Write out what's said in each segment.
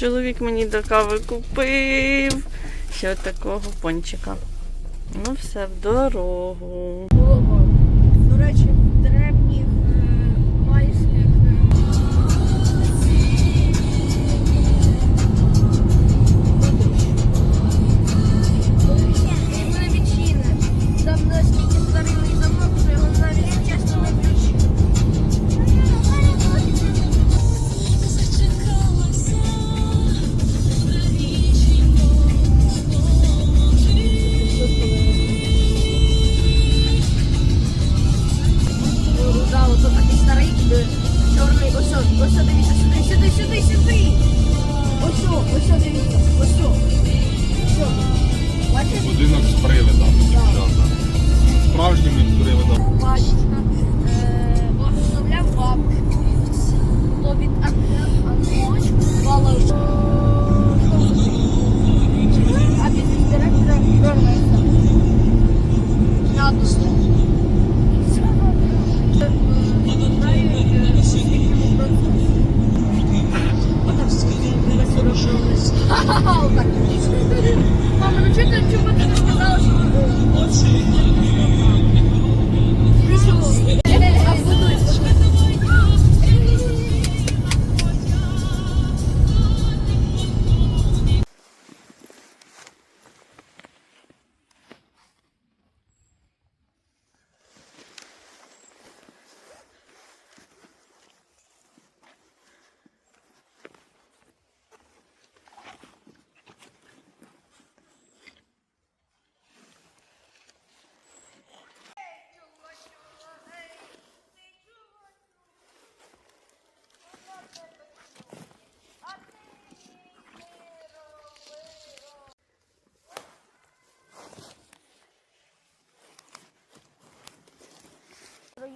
Чоловік мені до кави купив. Ще такого пончика. Ну все, в дорогу. До речі,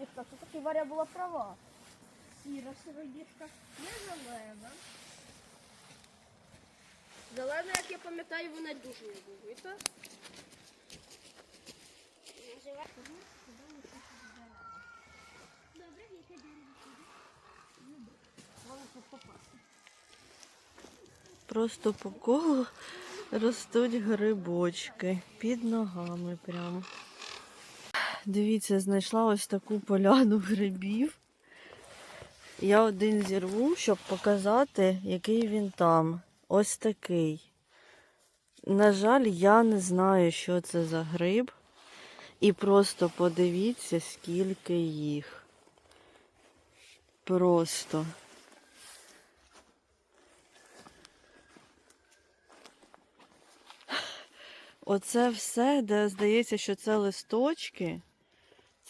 Сироїшка, це таки Варя була права. Сіра сироїшка, не зелена. Зелена, як я пам'ятаю, вона дуже ядовита. Добре, яке Просто по колу ростуть грибочки під ногами прямо. Дивіться, знайшла ось таку поляну грибів. Я один зірву, щоб показати, який він там. Ось такий. На жаль, я не знаю, що це за гриб. І просто подивіться, скільки їх. Просто. Оце все, де здається, що це листочки,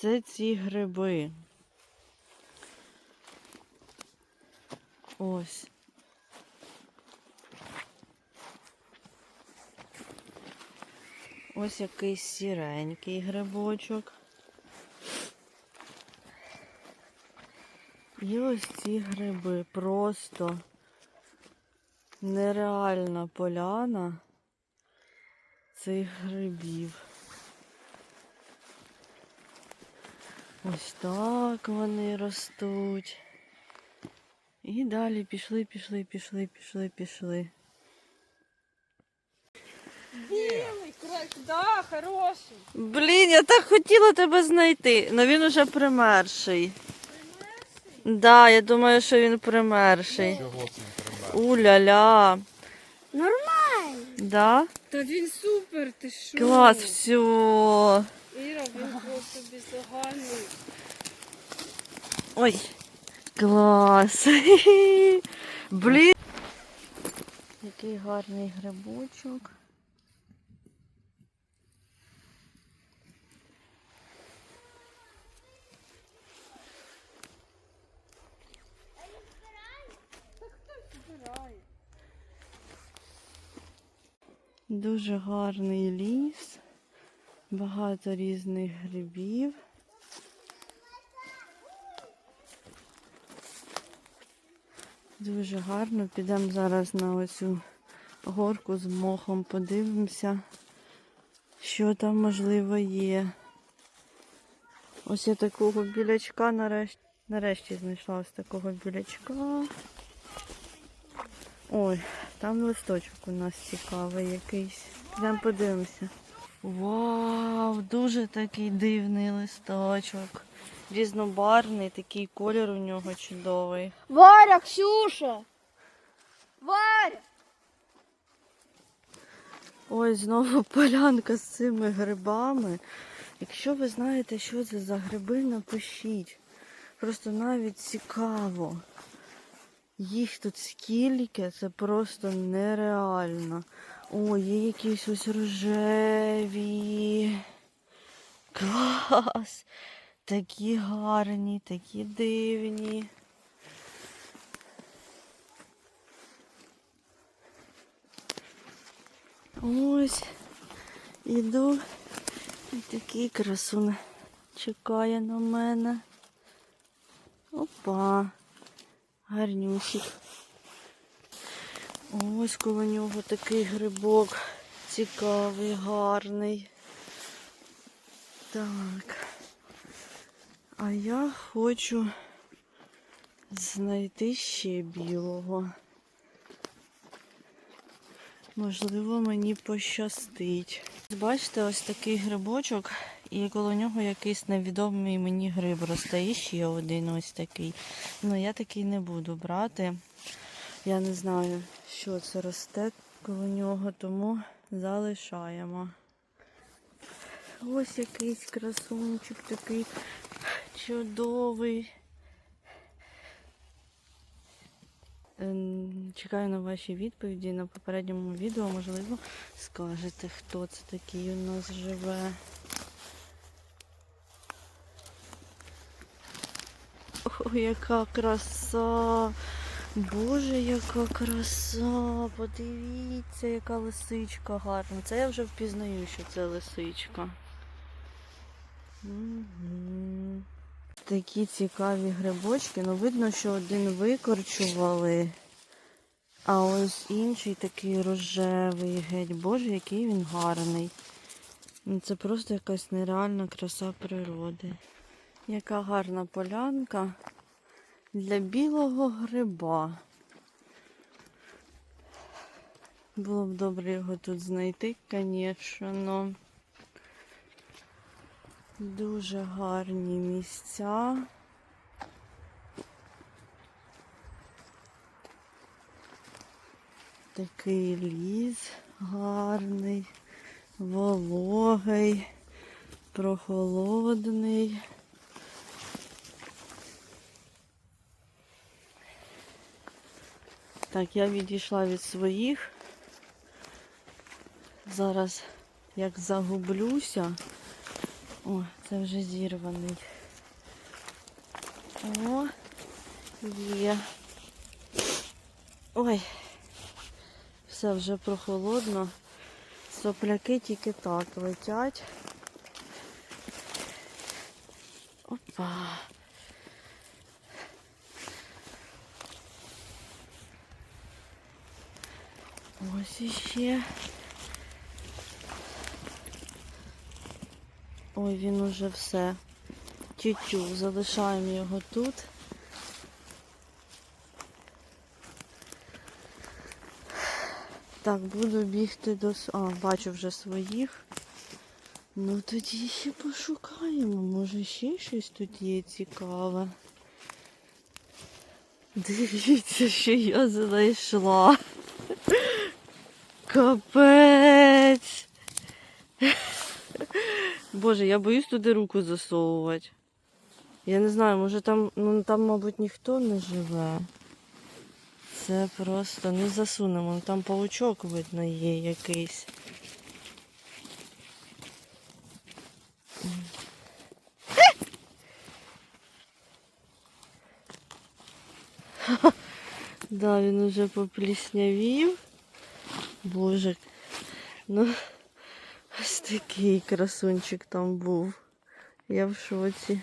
це ці гриби. Ось. Ось якийсь сіренький грибочок. І ось ці гриби. Просто нереальна поляна цих грибів. Ось так вони ростуть. І далі пішли, пішли, пішли, пішли, пішли. Білий, да, хороший. Блін, я так хотіла тебе знайти, але він уже примерший. Примерший? Да, я думаю, що він примерший. Чого це не? Уля-ля. Нормально. Да? Та він супер, ти що? Клас, все. Іра, він просто бездоганний. Ой, клас. Блін. Який гарний грибочок. Дуже гарний ліс, багато різних грибів. Дуже гарно. Підемо зараз на оцю горку з мохом, подивимося, що там можливо є. Ось я такого білячка нарешті, нарешті знайшла ось такого білячка. Ой, там листочок у нас цікавий якийсь. Йдемо подивимося. Вау, дуже такий дивний листочок. Різнобарний, такий колір у нього чудовий. Варя, Ксюша! Варя! Ой, знову полянка з цими грибами. Якщо ви знаєте, що це за гриби, напишіть. Просто навіть цікаво. Їх тут скільки, це просто нереально. О, є якісь ось рожеві. Клас! Такі гарні, такі дивні. Ось іду і такий красун чекає на мене. Опа, гарнюсик. Ось коло нього такий грибок цікавий, гарний. Так. А я хочу знайти ще білого. Можливо, мені пощастить. Бачите, ось такий грибочок, і коло нього якийсь невідомий мені гриб росте. Ще один ось такий. Ну, я такий не буду брати. Я не знаю, що це росте коло нього, тому залишаємо. Ось якийсь красунчик такий чудовий. Ем, Чекаю на ваші відповіді на попередньому відео. Можливо, скажете, хто це такий у нас живе. О, яка краса! Боже, яка краса! Подивіться, яка лисичка гарна. Це я вже впізнаю, що це лисичка. Мгм. Такі цікаві грибочки. Ну, видно, що один викорчували, а ось інший такий рожевий геть. Боже, який він гарний. Ну, Це просто якась нереальна краса природи. Яка гарна полянка для білого гриба. Було б добре його тут знайти, звісно. Дуже гарні місця. Такий ліс гарний, вологий, прохолодний. Так, я відійшла від своїх. Зараз як загублюся. О, це вже зірваний. О, є. Ой, все вже прохолодно. Сопляки тільки так летять. Опа. Іще. Ой, він уже все. Тютю, залишаємо його тут. Так, буду бігти до... А, бачу вже своїх. Ну тоді ще пошукаємо. Може ще щось тут є цікаве. Дивіться, що я знайшла. Капець. Боже, я боюсь туди руку засовувати. Я не знаю, може там, ну там, мабуть, ніхто не живе. Це просто не засунемо. Ну, Там паучок, видно, є якийсь. Да, він уже попліснявів. Боже. Ну, ось такий красунчик там був. Я в шоці.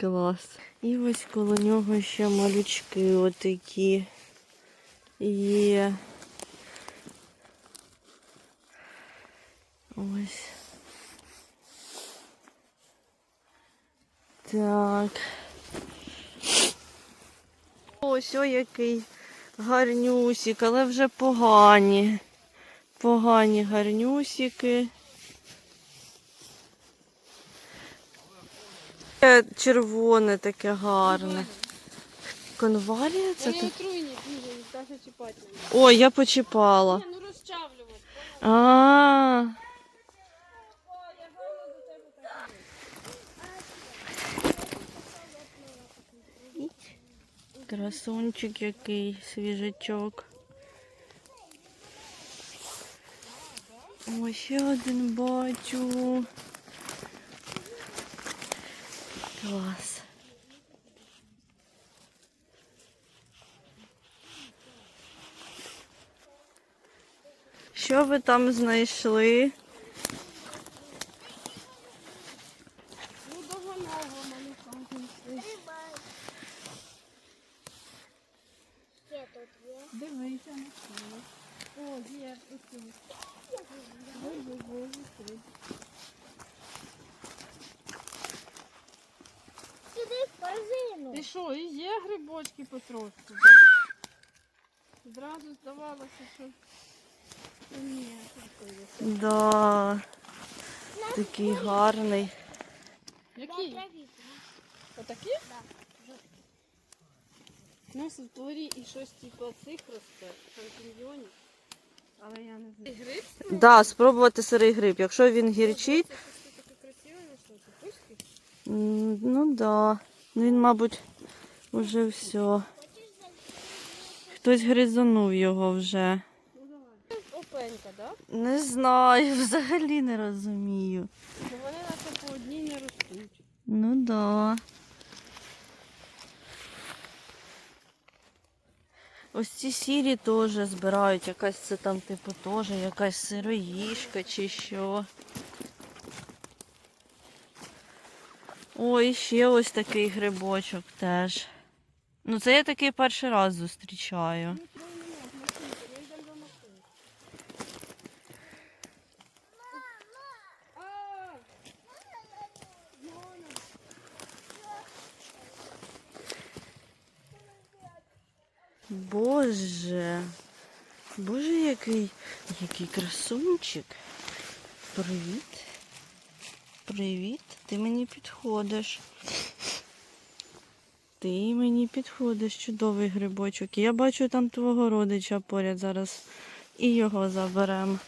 Клас. І ось коло нього ще малючки отакі є. Ось. Так. ось о який гарнюсік, але вже погані. Погані гарнюсики. Е, Червоне таке гарне. Конвалія це? Вони отруйні навіть чіпати. Ой, я почіпала. Ні, ну розчавлювати. А, красунчик який, свіжачок. Ой, ще один бачу. Клас. Що ви там знайшли? Ну, довгонога малюка. Дивися на це. О, є тут. Сюди в корзину. І що, і є потрошку, так? Зразу здавалося, що ні. Да. Такий гарний. Які? Отакі? Ну, в дворі і щось типу цих росте, шампіньйонів. Але я не знаю. Гриб? Да, спробувати сирий гриб. Якщо він гірчить, ну да. Ну, Він, мабуть, уже все. Хтось гризанув його вже. Ну. Опенька, так? Не знаю, взагалі не розумію. Бо вони наче по одній не ростуть. Ну да. Ось ці сірі теж збирають. Якась це там, типу, теж якась сироїшка чи що. Ой, ще ось такий грибочок теж. Ну, це я такий перший раз зустрічаю. Боже. Боже, який, який красунчик. Привіт. Привіт. Ти мені підходиш. Ти мені підходиш, чудовий грибочок. Я бачу там твого родича поряд зараз. І його заберемо.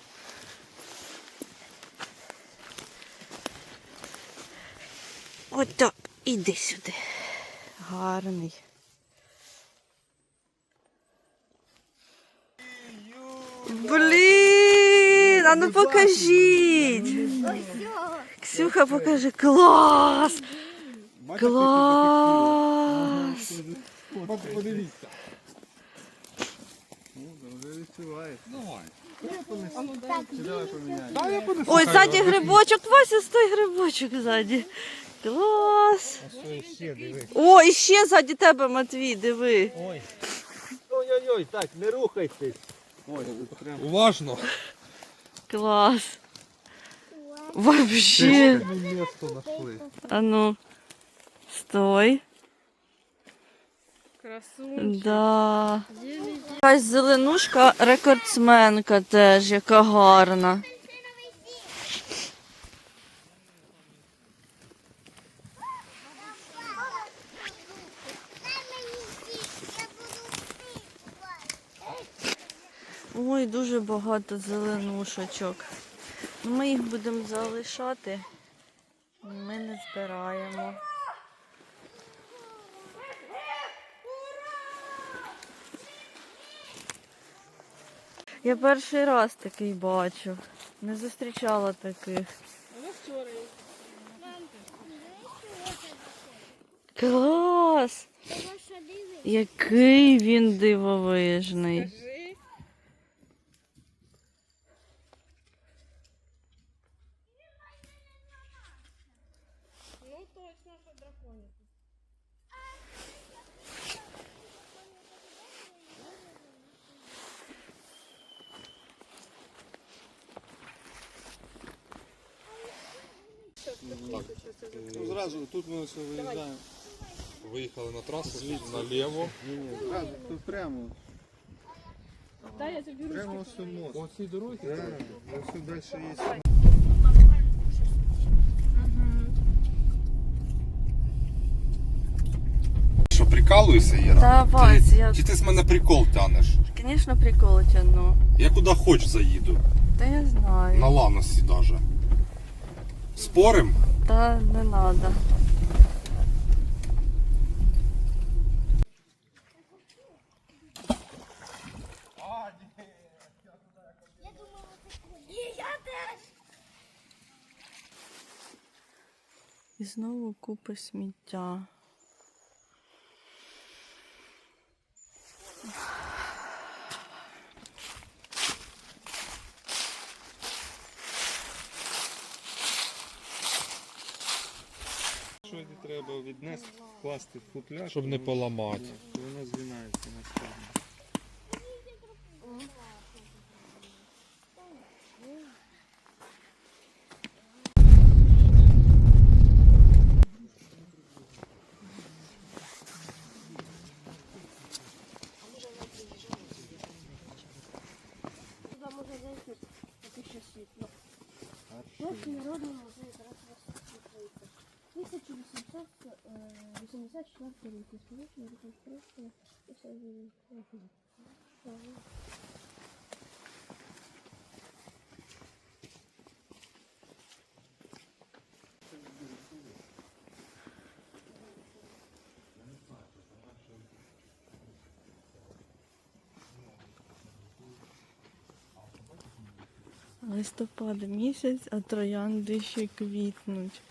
От іди сюди. Гарний. Блін, а ну покажіть. Ксюха, покажи. Клас! Клас! Подивіться. Ну. Ой, ззаді грибочок, Вася, стой грибочок ззаді. Клас! О, і ще ззаді тебе, Матвій, диви. Ой. Ой-ой-ой, так, не рухайтесь. Ой, прям. Уважно. Клас. Вообще. А ну. Стой. Красунчик. Да. Якась зеленушка рекордсменка теж, яка гарна. Ой, дуже багато зеленушечок. Ну, Ми їх будемо залишати. Ми не збираємо. Я перший раз такий бачу. Не зустрічала таких. Клас! Який він дивовижний. Ну, зразу тут ми все виїжджаємо. Виїхали на трасу, наліво. Ні, ні, зразу тут прямо. Та я тобі Прямо ось у мост. По цій дорозі? Да, ось далі є. Що, прикалуєшся, Іра? Та, Вась, я- Чи ти з мене прикол тянеш? Звісно, прикол тяну. Я куди хоч заїду. Та я знаю. На ланосі даже. Спорим? Та не треба. І знову купи сміття. Треба віднести, вкласти в футляр. Щоб не поламати. Воно звінається 1884 рік. Історична реконструкція. Листопад місяць, а троянди ще квітнуть.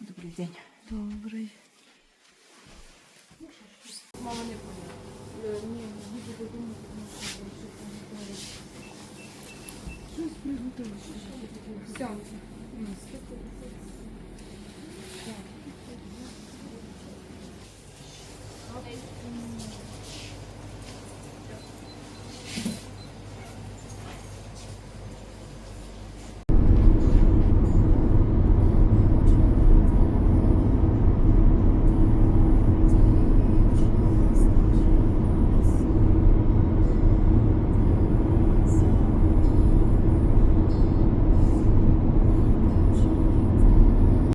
Добрий день. Добрий. Мама не поняла. Ні, буде додому, тому що щось приготували. Все.